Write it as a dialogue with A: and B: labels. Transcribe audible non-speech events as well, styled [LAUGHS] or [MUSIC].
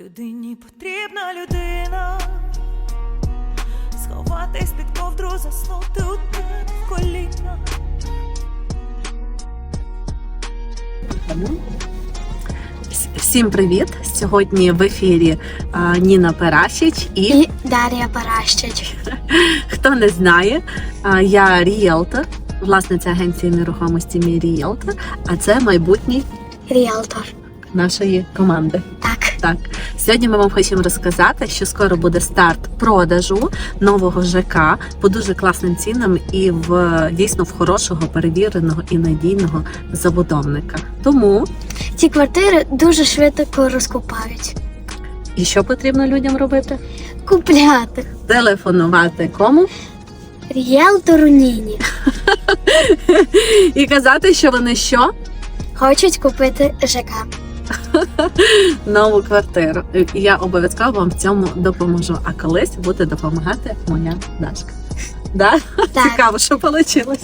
A: Людині потрібна людина, сховатись під ковдру, заснути у тебе в коліна.
B: Всім привіт! Сьогодні в ефірі а, Ніна Парашич і
C: І Дар'я Паращич. [LAUGHS]
B: хто не знає, а, я ріелтор, власниця агенції нерухомості Мій ріелтор, а це майбутній
C: Ріалтор.
B: Нашої команди.
C: Так.
B: Так, сьогодні ми вам хочемо розказати, що скоро буде старт продажу нового ЖК по дуже класним цінам і в дійсно в хорошого, перевіреного і надійного забудовника. Тому
C: Ці квартири дуже швидко розкупають.
B: і що потрібно людям робити?
C: Купляти.
B: Телефонувати кому
C: Ріелтору Ніні. [LAUGHS]
B: і казати, що вони що
C: Хочуть купити ЖК. [LAUGHS]
B: нову квартиру. Я обов'язково вам в цьому допоможу. А колись буде допомагати моя Дашка. Да?
C: Так.
B: Цікаво, що вийшло.